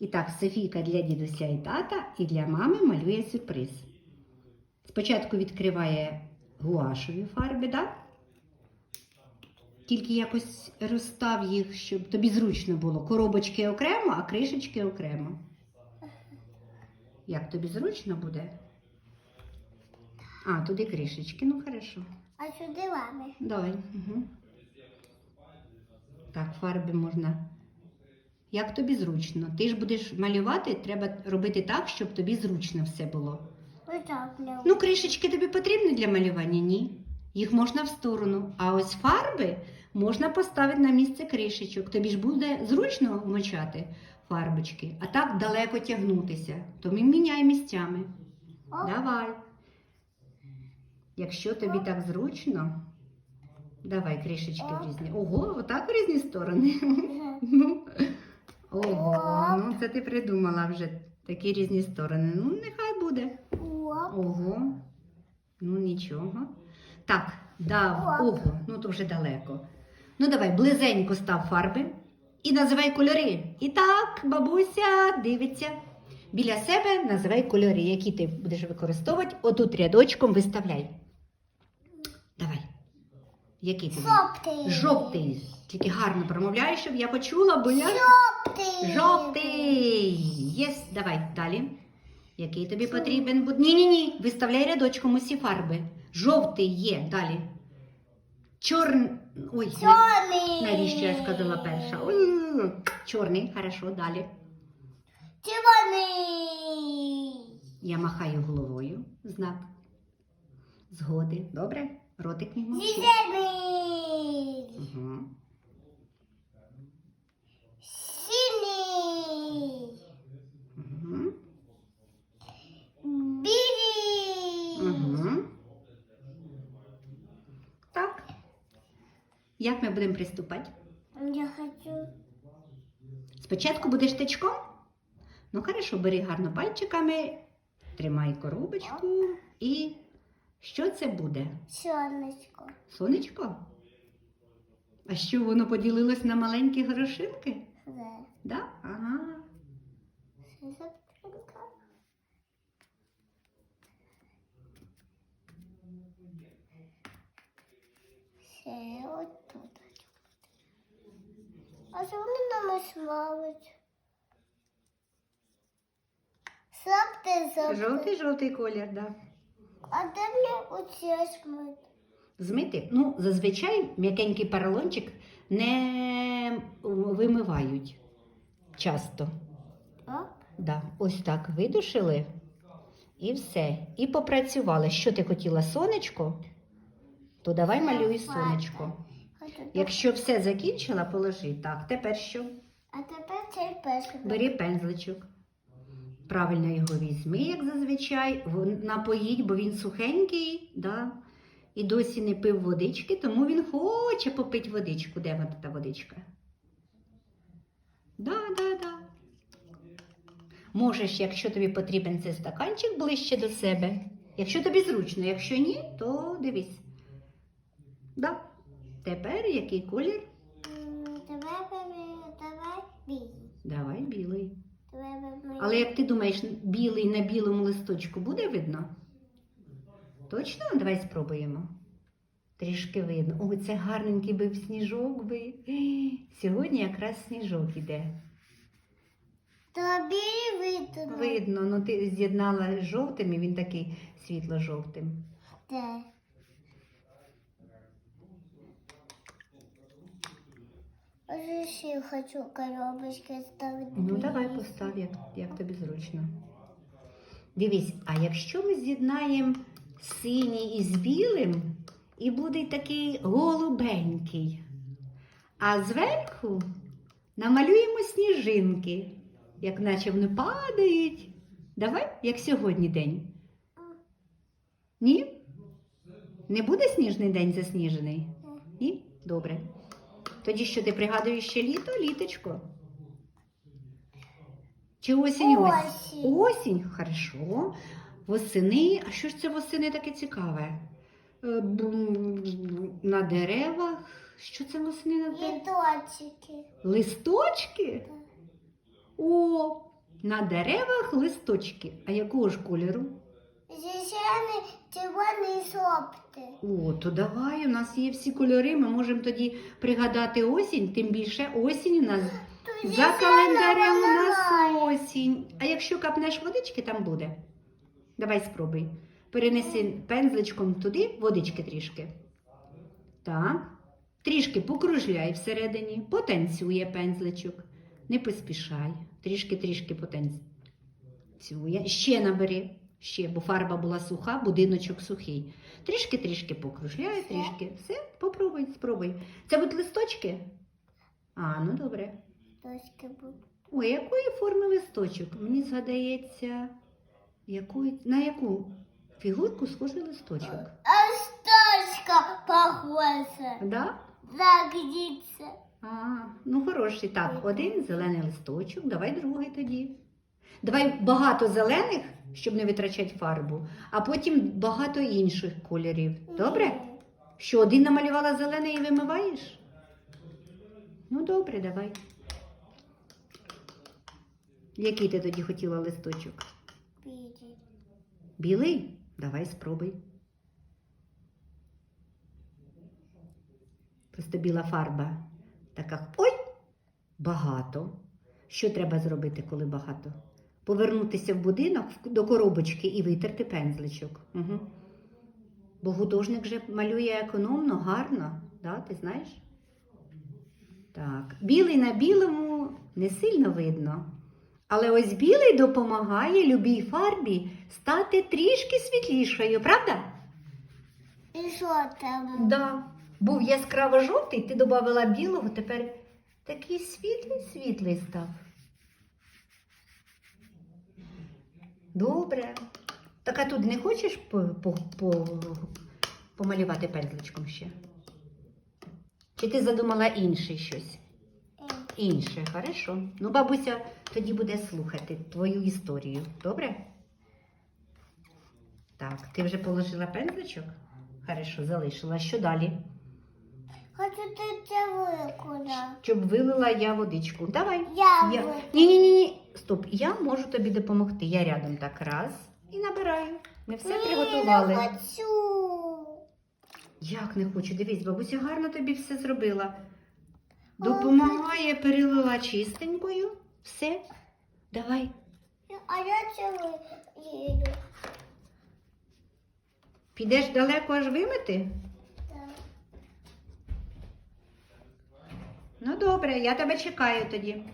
І так, Софійка для дідуся і тата, і для мами малює сюрприз. Спочатку відкриває гуашові фарби, так? Тільки якось розстав їх, щоб тобі зручно було. Коробочки окремо, а кришечки окремо. Як тобі зручно буде? А, туди кришечки, ну хорошо. А сюди мами. Давай. Угу. Так, фарби можна. Як тобі зручно? Ти ж будеш малювати, треба робити так, щоб тобі зручно все було. Ну, кришечки тобі потрібні для малювання? Ні. Їх можна в сторону. А ось фарби можна поставити на місце кришечок. Тобі ж буде зручно вмочати фарбочки, а так далеко тягнутися. То ми міняй місцями. О. Давай. Якщо тобі так зручно, давай кришечки в різні. Ого, отак в різні сторони. Ну, ого, ну це ти придумала вже такі різні сторони. Ну, нехай буде. Ого. Ну нічого. Так, да, ого, ну то вже далеко. Ну давай, близенько став фарби і називай кольори. І так, бабуся дивиться. Біля себе називай кольори, які ти будеш використовувати. Отут рядочком виставляй. Який тобі? Жовтий. Жовтий. Тільки гарно промовляй, щоб я почула, бо я. Жовтий. Жовтий. Єс, давай далі. Який тобі потрібен? буде? Ні, ні, ні. Виставляй рядочком усі фарби. Жовтий є. Далі. Чорний. Ой, Чорний. навіщо я сказала перша? Ой, Чорний, хорошо, далі. Червоний. Я махаю головою. Знак. Згоди. Добре? Ротик мій мовчить. Зелений. Угу. Угу. Білий. Угу. Так. Як ми будемо приступати? Я хочу. Спочатку будеш тичком? Ну, хорошо, бери гарно пальчиками, тримай коробочку і що це буде? Сонечко. Сонечко? А що воно поділилось на маленькі горошинки? Це. Да? Ага. Запинка. Це отут. А що вони нам славить? Сапте, сапте. Жовтий жовтий колір, да. А де мені оце смит? Змити? Ну, зазвичай м'якенький поролончик не вимивають часто. А? Да, ось так видушили і все. І попрацювали. Що ти хотіла, сонечко? То давай малюй сонечко. Якщо все закінчила, положи. Так, тепер що? А тепер цей перший. Бери пензличок. Правильно його візьми, як зазвичай. Напоїть, бо він сухенький, да? і досі не пив водички, тому він хоче попити водичку. Де вона та водичка? Да, да, да. Можеш, якщо тобі потрібен цей стаканчик ближче до себе. Якщо тобі зручно, якщо ні, то дивись. Да. Тепер який колір? Давай, давай білий. Давай білий. Але як ти думаєш, білий на білому листочку буде видно? Точно? Давай спробуємо. Трішки видно. О, це гарненький бив сніжок би. Сьогодні якраз сніжок іде. Тобі видно. Видно, ну ти з'єднала з жовтим, і він такий світло-жовтим. Де? Ще хочу коробочки ставити. Ну, давай постав, як, як тобі зручно. Дивись, а якщо ми з'єднаємо синій із білим, і буде такий голубенький. А зверху намалюємо сніжинки, як наче вони падають. Давай, як сьогодні день. Ні? Не буде сніжний день засніжений? Ні? Добре. Тоді що ти пригадуєш ще літо, літочко? Чи осінь? Осінь. Осінь, хорошо. Восени. А що ж це восени таке цікаве? Е, На деревах. Що це восени на деревах? І дочки. Листочки? О, На деревах листочки. А якого ж кольору? Зелений, червоний сопти. О, то давай, у нас є всі кольори. Ми можемо тоді пригадати осінь, тим більше осінь у нас Тут за календарем у нас осінь. А якщо капнеш водички, там буде. Давай спробуй. Перенеси пензличком туди водички трішки. Так. Трішки покружляй всередині, потанцює пензличок. Не поспішай. Трішки-трішки потанцює. Ще набери. Ще, бо фарба була суха, будиночок сухий. Трішки-трішки покружляй, трішки. Все, попробуй, спробуй. Це будуть листочки? А, ну добре. Дочки будуть. Ой, якої форми листочок? Мені згадається, якої, на яку фігурку схожий листочок? А сточка похожа. Да? Загниться. А, ну хороший. Так, один зелений листочок, давай другий тоді. Давай багато зелених, щоб не витрачати фарбу, а потім багато інших кольорів. Добре? Що один намалювала зелений і вимиваєш? Ну, добре, давай. Який ти тоді хотіла листочок? Білий. Білий? Давай спробуй. Просто біла фарба. Така ой! Багато. Що треба зробити, коли багато? Повернутися в будинок до коробочки і витерти пензличок. Угу. Бо художник же малює економно, гарно, да? ти знаєш? Так, білий на білому не сильно видно. Але ось білий допомагає любій фарбі стати трішки світлішою, правда? І що там? Да. Був яскраво жовтий, ти додавала білого, тепер такий світлий, світлий став. Добре. Так а тут не хочеш по, по, по, помалювати пензличком ще? Чи ти задумала інше щось? Інше, хорошо. Ну, бабуся тоді буде слухати твою історію. Добре? Так, ти вже положила пензличок? Хорошо, залишила. Що далі? Хочу ти це викуди. Щоб вилила я водичку. Давай. Я Я... викуди. Стоп, я можу тобі допомогти. Я рядом так раз і набираю. Ми все Ні, приготували. Не хочу. Як не хочу? Дивись, бабуся гарно тобі все зробила. Допомагає, перелила чистенькою. Все. Давай. А я це їду. Підеш далеко аж вимити? Так. Ну добре, я тебе чекаю тоді.